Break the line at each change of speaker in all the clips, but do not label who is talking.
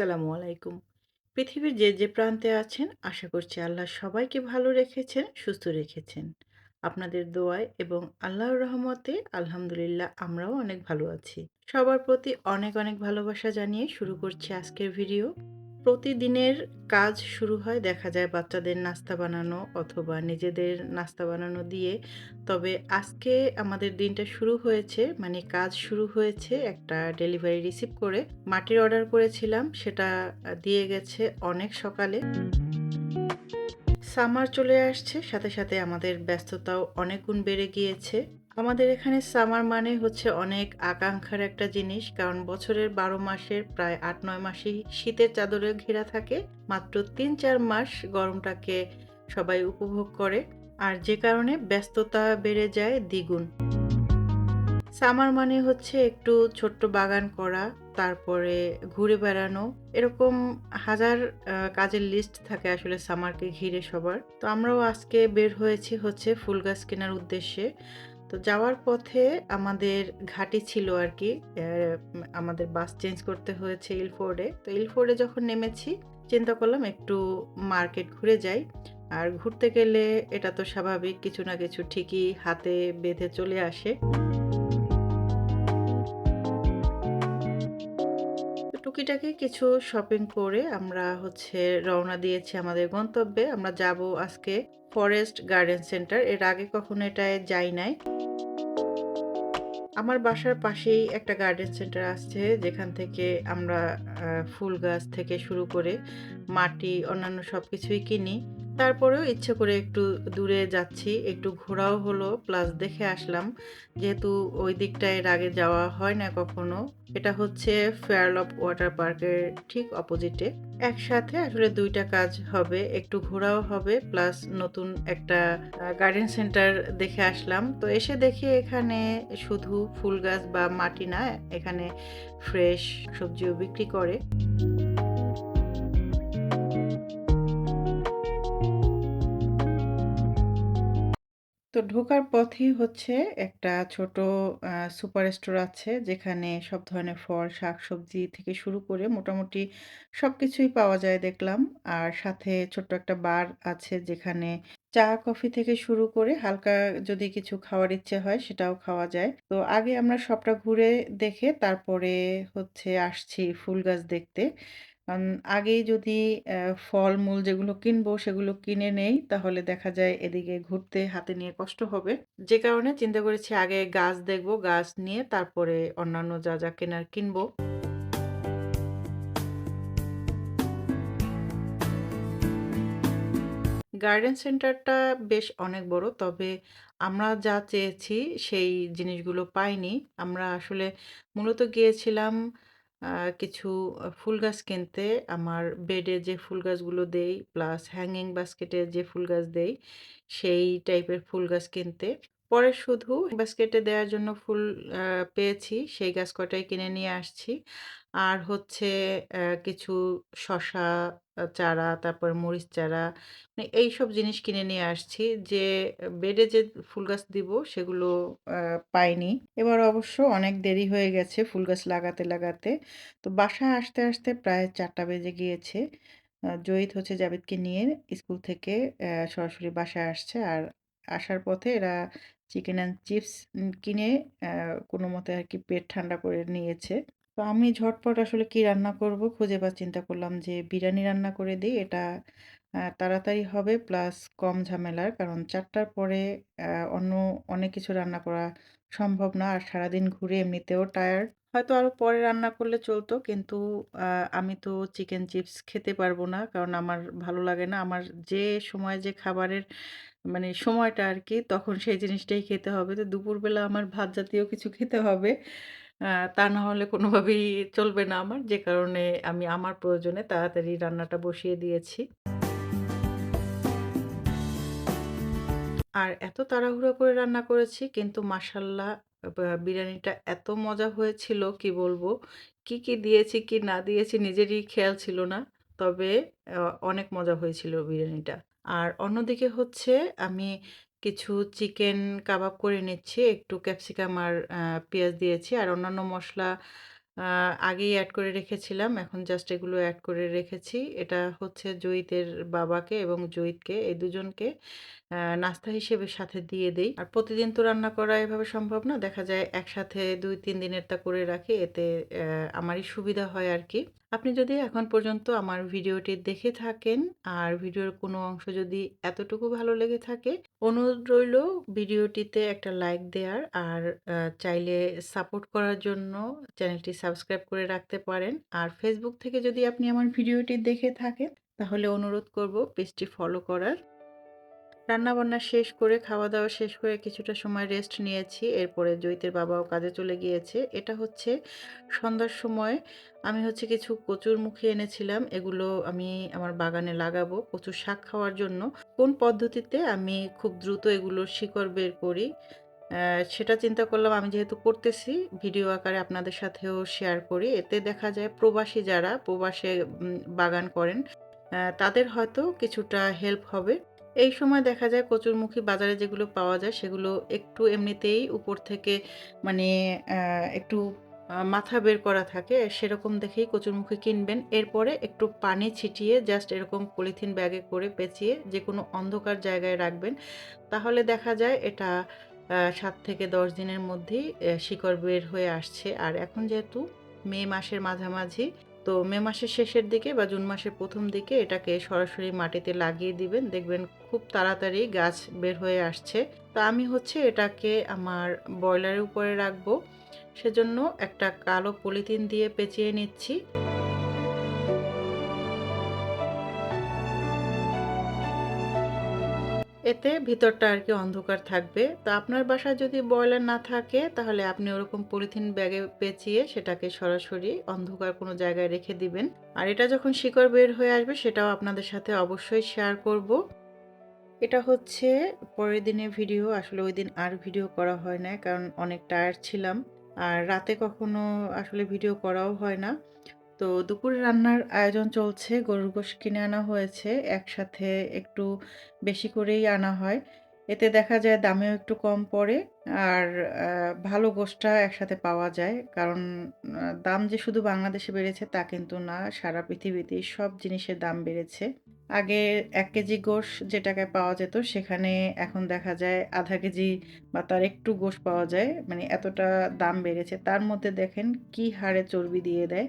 আসসালামু আলাইকুম। পৃথিবীর যে, যে প্রান্তে আছেন আশা করছি আল্লাহ সবাইকে ভালো রেখেছেন, সুস্থ রেখেছেন। আপনাদের দোয়ায় এবং আল্লাহর রহমতে আলহামদুলিল্লাহ আমরাও অনেক ভালো আছি। সবার প্রতি অনেক, অনেক ভালোবাসা জানিয়ে শুরু করছি আজকের ভিডিও। প্রতিদিনের কাজ শুরু হয় দেখা যায় বাচ্চাদের নাস্তা বানানো অথবা নিজেদের নাস্তা বানানো দিয়ে। তবে আজকে আমাদের দিনটা শুরু হয়েছে মানে কাজ শুরু হয়েছে একটা ডেলিভারি রিসিভ করে। মাটির অর্ডার করেছিলাম সেটা দিয়ে গেছে অনেক সকালে। সামার চলে আসছে সাথে, সাথে আমাদের ব্যস্ততাও অনেক গুণ বেড়ে গিয়েছে। আমাদের এখানে সামার মানে হচ্ছে অনেক আকাঙ্ক্ষার একটা জিনিস। কারণ বছরের ১২ মাসের প্রায় ৮-৯ মাসই শীতের চাদরে ঘেরা থাকে। মাত্র ৩-৪ মাস গরমটাকে সবাই উপভোগ করে। আর যে কারণে ব্যস্ততা বেড়ে যায় দ্বিগুণ। সামার মানে হচ্ছে একটু ছোট্ট বাগান করা, তারপরে ঘুরে বেড়ানো। এরকম হাজার কাজের লিস্ট থাকে আসলে সামারকে ঘিরে সবার। তো আমরাও আজকে বের হয়েছি হচ্ছে ফুল গাছ কেনার উদ্দেশ্যে। তো যাওয়ার পথে আমাদের ঘাঁটি ছিল আর কি আমাদের বাস চেঞ্জ করতে হয়েছে ইলফোর্ডে। তো ইলফোর্ডে যখন নেমেছি, চিন্তা করলাম একটু মার্কেট ঘুরে যাই। আর ঘুরতে গেলে এটা তো স্বাভাবিক, কিছু না কিছু ঠিকই হাতে বেঁধে চলে আসে। টুকিটাকি কিছু শপিং করে আমরা হচ্ছে রওনা দিয়েছি আমাদের গন্তব্যে। আমরা যাব আজকে ফরেস্ট গার্ডেন সেন্টার। এর আগে কখনো এটায় যাই নাই। আমার বাসার পাশেই একটা গার্ডেন সেন্টার আছে, যেখান থেকে আমরা ফুল গাছ থেকে শুরু করে মাটি, অন্যান্য সবকিছুই কিনি। তারপরেও ইচ্ছে করে একটু দূরে যাচ্ছি। একটু ঘোরাও হলো প্লাস দেখে আসলাম। যেহেতু ওই দিকটায় এর আগে যাওয়া হয় না কখনো। এটা হচ্ছে ফেয়ারলফ ওয়াটার পার্কের ঠিক অপোজিটে। একসাথে আসলে দুইটা কাজ হবে। একটু ঘোরাও হবে প্লাস নতুন একটা গার্ডেন সেন্টার দেখে আসলাম। তো এসে দেখি এখানে শুধু ফুল গাছ বা মাটি না, এখানে ফ্রেশ সবজিও বিক্রি করে। ঢোকার পথেই হচ্ছে একটা ছোট সুপার স্টোর আছে যেখানে সব ধরনের ফল, শাকসবজি থেকে শুরু করে মোটামুটি সবকিছুই পাওয়া যায় দেখলাম। আর সাথে ছোট্ট একটা বার আছে যেখানে চা, কফি থেকে শুরু করে হালকা যদি কিছু খাওয়ার ইচ্ছে হয় সেটাও খাওয়া যায়। তো আগে আমরা সবটা ঘুরে দেখে তারপরে হচ্ছে আসছি ফুল গাছ দেখতে। কারণ আগেই যদি ফলমূল যেগুলো কিনবো সেগুলো কিনে নেই তাহলে দেখা যায় এদিকে ঘুরতে হাতে নিয়ে কষ্ট হবে। যে কারণে চিন্তা করেছি আগে গাছ দেখব, গাছ নিয়ে তারপরে অন্যান্য যা, যা কেনার কিনবো। গার্ডেন সেন্টারটা বেশ অনেক বড়। তবে আমরা যা চেয়েছি সেই জিনিসগুলো পাইনি। আমরা আসলে মূলত গিয়েছিলাম কিছু ফুল গাছ কিনতে। আমার বেডে যে ফুল গাছগুলো দেই প্লাস হ্যাঙ্গিং বাস্কেটে যে ফুল গাছ দেই, সেই টাইপের ফুল গাছ কিনতে। পরে শুধু বাস্কেটে দেওয়ার জন্য ফুল পেয়েছি, সেই গাছ কটাই কিনে নিয়ে আসছি। আর হচ্ছে কিছু আ চারা, তারপর মরিচ চারা মানে এইসব জিনিস কিনে নিয়ে আসছি। যে বেডে যে ফুল গাছ দিব সেগুলো পাইনি। এবার অবশ্য অনেক দেরি হয়ে গেছে ফুল গাছ লাগাতে, লাগাতে। তো বাসায় আসতে, আসতে প্রায় চারটা বেজে গিয়েছে। জয়িত হচ্ছে জাবেদকে নিয়ে স্কুল থেকে সরাসরি বাসায় আসছে। আর আসার পথে এরা চিকেন অ্যান্ড চিপস কিনে কোনো মতে আর কি পেট ঠান্ডা করে নিয়েছে। তো আমি ঝটপট আসলে কি রান্না করব খুঁজে বা চিন্তা করলাম যে বিরিয়ানি রান্না করে দিই, এটা তাড়াতাড়ি হবে প্লাস কম ঝামেলার। কারণ চারটার পরে অন্য অনেক কিছু রান্না করা সম্ভব না। আর সারাদিন ঘুরে এমনিতেও টায়ার্ড। হয়তো আরও পরে রান্না করলে চলতো। কিন্তু আমি তো চিকেন চিপস খেতে পারব না। কারণ আমার ভালো লাগে না। আমার যে সময় যে খাবারের মানে সময়টা আর কি তখন সেই জিনিসটাই খেতে হবে। তো দুপুরবেলা আমার ভাত জাতীয় কিছু খেতে হবে। তা না হলে কোনোভাবেই চলবে না আমার। যে কারণে আমি আমার প্রয়োজনে তাড়াতাড়ি রান্নাটা বসিয়ে দিয়েছি। আর এত তাড়াহুড়ো করে রান্না করেছি কিন্তু মাশাআল্লাহ বা বিরিয়ানিটা এত মজা হয়েছিল কি বলব? কি, কি দিয়েছি কি না দিয়েছি নিজেরই খেয়াল ছিল না। তবে অনেক মজা হয়েছিল বিরিয়ানিটা। আর অন্যদিকে হচ্ছে আমি কিছু চিকেন কাবাব করে নিচ্ছি। একটু ক্যাপসিকাম আর পেঁয়াজ দিয়েছি। আর অন্যান্য মশলা আগেই অ্যাড করে রেখেছিলাম। এখন জাস্ট এগুলো অ্যাড করে রেখেছি। এটা হচ্ছে জয়িতের বাবাকে এবং জয়িতকে, এই দুজনকে নাস্তা হিসেবে সাথে দিয়ে দেই। আর প্রতিদিন তো রান্না করা এভাবে সম্ভব না। দেখা যায় একসাথে ২-৩ দিনেরটা করে রাখি। এতে আমারই সুবিধা হয় আরকি। আপনি যদি এখন পর্যন্ত আমার ভিডিওটি দেখে থাকেন আর ভিডিওর কোনো অংশ যদি এতটুকু ভালো লেগে থাকে, অনুরোধ রইল ভিডিওটিতে একটা লাইক দেওয়ার আর চাইলে সাপোর্ট করার জন্য চ্যানেলটি সাবস্ক্রাইব করে রাখতে পারেন। আর ফেসবুক থেকে যদি আপনি আমার ভিডিওটি দেখে থাকেন, তাহলে অনুরোধ করব পেজটি ফলো করার। রান্নাবান্না শেষ করে, খাওয়া-দাওয়া শেষ করে কিছুটা সময় রেস্ট নিয়েছি। এরপরে জয়িতের বাবাও কাজে চলে গিয়েছে। এটা হচ্ছে সন্ধ্যার সময় আমি হচ্ছে কিছু কচুর মুখে এনেছিলাম। এগুলো আমি আমার বাগানে লাগাবো কচুর শাক খাওয়ার জন্য। কোন পদ্ধতিতে আমি খুব দ্রুত এগুলোর শিকড় বের করি, সেটা চিন্তা করলাম আমি যেহেতু করতেছি, ভিডিও আকারে আপনাদের সাথেও শেয়ার করি। এতে দেখা যায় প্রবাসী যারা প্রবাসে বাগান করেন, তাদের হয়তো কিছুটা হেল্প হবে। এই সময় দেখা যায় কচুরমুখী বাজারে যেগুলো পাওয়া যায়, সেগুলো একটু এমনিতেই উপর থেকে মানে একটু মাথা বের করা থাকে। সেরকম দেখেই কচুরমুখী কিনবেন। এরপরে একটু পানি ছিটিয়ে জাস্ট এরকম পলিথিন ব্যাগে করে পেঁচিয়ে যে কোনো অন্ধকার জায়গায় রাখবেন। তাহলে দেখা যায় এটা সাত থেকে ১০ দিনের মধ্যেই শিকড় বের হয়ে আসছে। আর এখন যেহেতু মে মাসের মাঝামাঝি তো মে মাসের শেষের দিকে বা জুন মাসের প্রথম দিকে এটাকে সরাসরি মাটিতে লাগিয়ে দিবেন। দেখবেন খুব তাড়াতাড়ি গাছ বের হয়ে আসছে। তো আমি হচ্ছে এটাকে আমার ব্রয়লারের উপরে রাখব। সেজন্য একটা কালো পলিথিন দিয়ে পেঁচিয়ে নিচ্ছি। এতে ভিতরটা আর কি অন্ধকার থাকবে। তো আপনার বাসায় যদি বয়লার না থাকে, তাহলে আপনি ওরকম পলিথিন ব্যাগে পেঁচিয়ে সেটাকে সরাসরি অন্ধকার কোনো জায়গায় রেখে দিবেন। আর এটা যখন শিকড় বের হয়ে আসবে, সেটাও আপনাদের সাথে অবশ্যই শেয়ার করব। এটা হচ্ছে পরের দিনের ভিডিও। আসলে ওই দিন আর ভিডিও করা হয় না কারণ অনেক টায়ার্ড ছিলাম। আর রাতে কখনো আসলে ভিডিও করাও হয় না। তো দুপুরে রান্নার আয়োজন চলছে। গরুর গোশ কিনে আনা হয়েছে। একসাথে একটু বেশি করেই আনা হয়। এতে দেখা যায় দামেও একটু কম পড়ে। আর ভালো গোষ্ঠটা একসাথে পাওয়া যায়। কারণ দাম যে শুধু বাংলাদেশে বেড়েছে তা কিন্তু না। সারা পৃথিবীতেই সব জিনিসের দাম বেড়েছে। আগে এক কেজি গোশ যে টাকায় পাওয়া যেত, সেখানে এখন দেখা যায় আধা কেজি বা তার একটু গোশ পাওয়া যায়। মানে এতটা দাম বেড়েছে। তার মধ্যে দেখেন কি হারে চর্বি দিয়ে দেয়।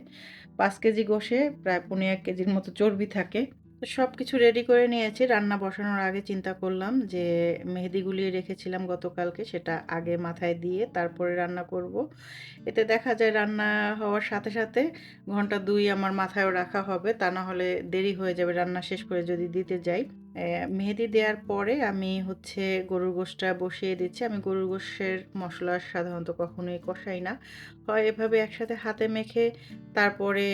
পাঁচ কেজি গোশে প্রায় পনেরো এক কেজির মতো চর্বি থাকে। তো সবকিছু রেডি করে নিয়েছি। রান্না বসানোর আগে চিন্তা করলাম যে মেহেদি গুলিয়ে রেখেছিলাম গতকালকে সেটা আগে মাথায় দিয়ে তারপরে রান্না করব। এতে দেখা যায় রান্না হওয়ার সাথে, সাথে ঘণ্টা দুই আমার মাথায়ও রাখা হবে। তা না হলে দেরি হয়ে যাবে রান্না শেষ করে যদি দিতে যাই। মেহেদি দেওয়ার পরে আমি হচ্ছে গরুর গোশতটা বসিয়ে দিচ্ছি। আমি গরুর গোশতের মশলা সাধারণত কখনোই কষাই না। হয় এভাবে একসাথে হাতে মেখে তারপরে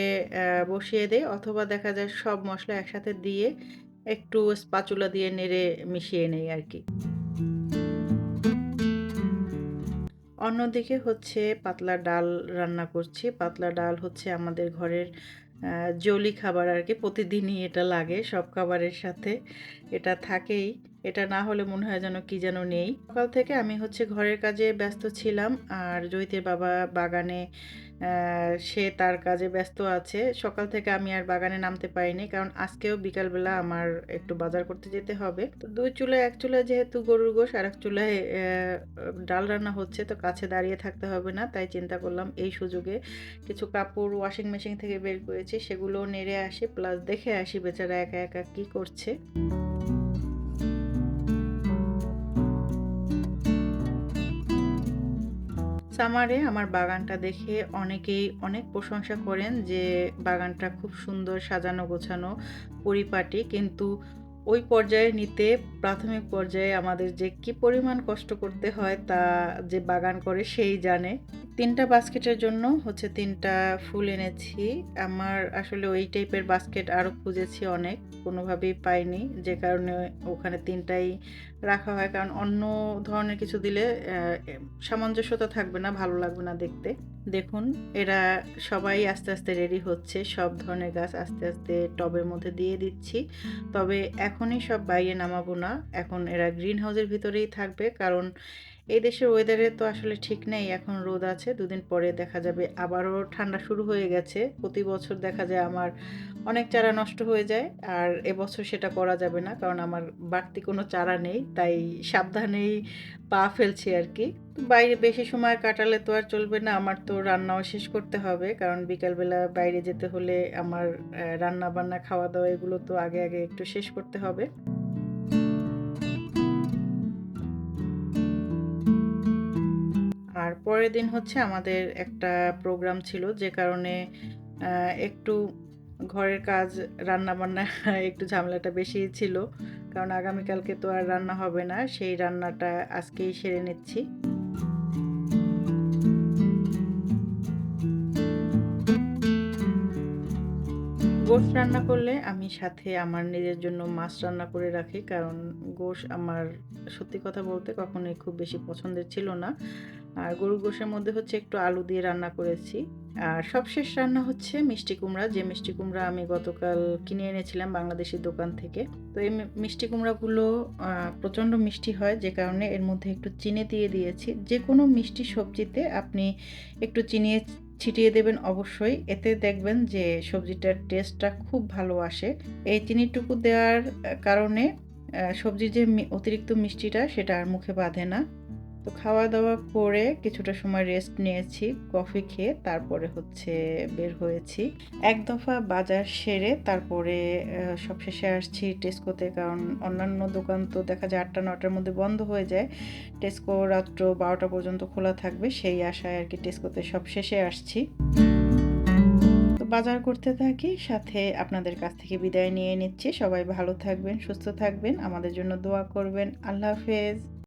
বসিয়ে দেই অথবা দেখা যায় সব মশলা একসাথে দিয়ে একটু স্পাচুলা দিয়ে নেড়ে মিশিয়ে নেই আর কি অন্যদিকে হচ্ছে পাতলা ডাল রান্না করছি। পাতলা ডাল হচ্ছে আমাদের ঘরের জলি খাবার আর কি প্রতিদিনই এটা লাগে সব খাবারের সাথে। এটা থাকেই। এটা না হলে মনে হয় যেন কি যেন নেই। সকাল থেকে আমি হচ্ছে ঘরের কাজে ব্যস্ত ছিলাম। আর জয়িতের বাবা বাগানে সে তার কাজে ব্যস্ত আছে। সকাল থেকে আমি আর বাগানে নামতে পারিনি। কারণ আজকেও বিকালবেলা আমার একটু বাজার করতে যেতে হবে। তো দুই চুলায় এক চুলায় যেহেতু গরুর গোশত আরেক চুলায় ডাল রান্না হচ্ছে তো কাছে দাঁড়িয়ে থাকতে হবে না। তাই চিন্তা করলাম এই সুযোগে কিছু কাপড় ওয়াশিং মেশিন থেকে বের করেছি সেগুলোও নেড়ে আসি প্লাস দেখে আসি বেচারা একা, একা কি করছে। সামারে আমার বাগানটা দেখে অনেকেই অনেক প্রশংসা করেন যে বাগানটা খুব সুন্দর সাজানো গোছানো পরিপাটি কিন্তু ওই পর্যায়ে নিতে, প্রাথমিক পর্যায়ে আমাদের যে কি পরিমাণ কষ্ট করতে হয় তা যে বাগান করে সেই জানে। তিনটা বাস্কেটের জন্য হচ্ছে তিনটা ফুল এনেছি। আমার আসলে ওই টাইপের বাস্কেট আরও খুঁজেছি অনেক। কোনোভাবেই পাইনি। যে কারণে ওখানে ৩ টাই রাখা হয়। কারণ অন্য ধরনের কিছু দিলে সামঞ্জস্যতা থাকবে না, ভালো লাগবে না দেখতে। দেখুন এরা সবাই আস্তে, আস্তে রেডি হচ্ছে। সব ধরনের গাছ আস্তে, আস্তে টবের মধ্যে দিয়ে দিচ্ছি। তবে এখনই সব বাইরে নামাবো না। এখন এরা গ্রিন হাউসের ভিতরেই থাকবে। কারণ এই দেশের ওয়েদারে তো আসলে ঠিক নেই। এখন রোদ আছে। দুদিন পরে দেখা যাবে আবারও ঠান্ডা শুরু হয়ে গেছে। প্রতি বছর দেখা যায় আমার অনেক চারা নষ্ট হয়ে যায়। আর এবছর সেটা করা যাবে না। কারণ আমার বাড়তি কোনো চারা নেই। তাই সাবধানেই পা ফেলছি আর কি বাইরে বেশি সময় কাটালে তো আর চলবে না। আমার তো রান্নাও শেষ করতে হবে। কারণ বিকালবেলা বাইরে যেতে হলে আমার অ্যা রান্না-বান্না, খাওয়া-দাওয়া এগুলো তো আগে, আগে একটু শেষ করতে হবে। পরের দিন হচ্ছে আমাদের একটা প্রোগ্রাম ছিল যে কারণে একটু ঘরের কাজ, রান্না-বান্না একটু ঝামেলাটা বেশিই ছিল। কারণ আগামীকালকে তো আর রান্না হবে না। সেই রান্নাটা আজকেই সেরে নিচ্ছি। গোশ রান্না করলে আমি সাথে আমার নিজের জন্য মাছ রান্না করে রাখি। কারণ গোশ আমার সত্যি কথা বলতে কখনোই খুব বেশি পছন্দের ছিল না। আর গরুর গোশের মধ্যে হচ্ছে একটু আলু দিয়ে রান্না করেছি। আর সবশেষ রান্না হচ্ছে মিষ্টি কুমড়া। যে মিষ্টি কুমড়া আমি গতকাল কিনে এনেছিলাম বাংলাদেশের দোকান থেকে। তো এই মিষ্টি কুমড়াগুলো প্রচণ্ড মিষ্টি হয়, যে কারণে এর মধ্যে একটু চিনি দিয়ে দিয়েছি। যে কোনো মিষ্টি সবজিতে আপনি একটু চিনি ছিটিয়ে দেবেন অবশ্যই। এতে দেখবেন যে সবজিটার টেস্টটা খুব ভালো আসে। এই চিনিটুকু দেওয়ার কারণে সবজির যে অতিরিক্ত মিষ্টিটা সেটা আর মুখে বাঁধে না। তো খাওয়া-দাওয়া করে কিছুটা সময় রেস্ট নিয়েছি। কফি খেয়ে তারপরে হচ্ছে বের হয়েছি। এক দফা বাজার সেরে তারপরে সবশেষে আসছি টেস্কোতে। কারণ অন্যান্য দোকান তো দেখা যায় আটটা নটার মধ্যে বন্ধ হয়ে যায়। টেস্কো রাত্র বারোটা পর্যন্ত খোলা থাকবে। সেই আশায় আর কি টেস্কোতে সবশেষে আসছি। বাজার করতে থাকি। সাথে আপনাদের কাছ থেকে বিদায় নিয়ে নিচ্ছি। সবাই ভালো থাকবেন, সুস্থ থাকবেন। আমাদের জন্য দোয়া করবেন। আল্লাহ হাফেজ।